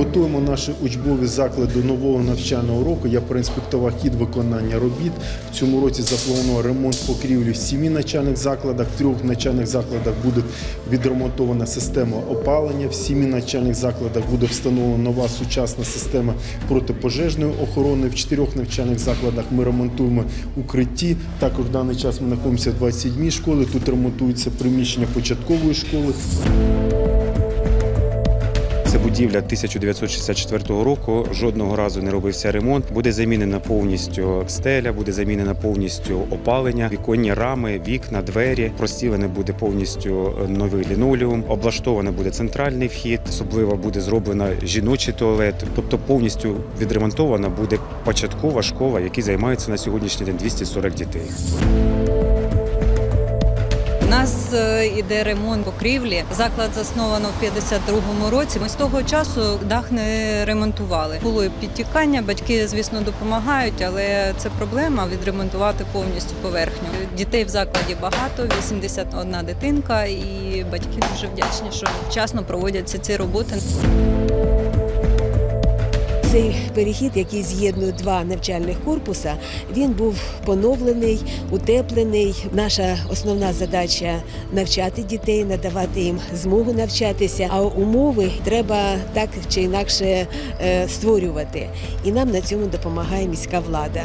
Готуємо наші учбові заклади нового навчального року. Я проінспектував хід виконання робіт. В цьому році заплановано ремонт покрівлі в сімі навчальних закладах. В трьох навчальних закладах буде відремонтована система опалення. В сімі навчальних закладах буде встановлена нова сучасна система протипожежної охорони. В чотирьох навчальних закладах ми ремонтуємо укритті. Також в даний час ми знаходимося в 27 школи. Тут ремонтується приміщення початкової школи. Це будівля 1964 року. Жодного разу не робився ремонт. Буде замінена повністю стеля, буде замінена повністю опалення, віконні рами, вікна, двері. Простілене буде повністю новий лінолеум. Облаштовано буде центральний вхід. Особливо буде зроблено жіночий туалет. Тобто повністю відремонтована буде початкова школа, якій займається на сьогоднішній день 240 дітей. Нас е, іде ремонт покрівлі. Заклад засновано в 52-му році. Ми з того часу дах не ремонтували. Було підтікання. Батьки, звісно, допомагають, але це проблема відремонтувати повністю поверхню. Дітей в закладі багато, 81 дитинка, і батьки дуже вдячні, що вчасно проводяться ці роботи. Цей перехід, який з'єднує два навчальних корпуса, він був поновлений, утеплений. Наша основна задача навчати дітей, надавати їм змогу навчатися. А умови треба так чи інакше е, створювати. І нам на цьому допомагає міська влада.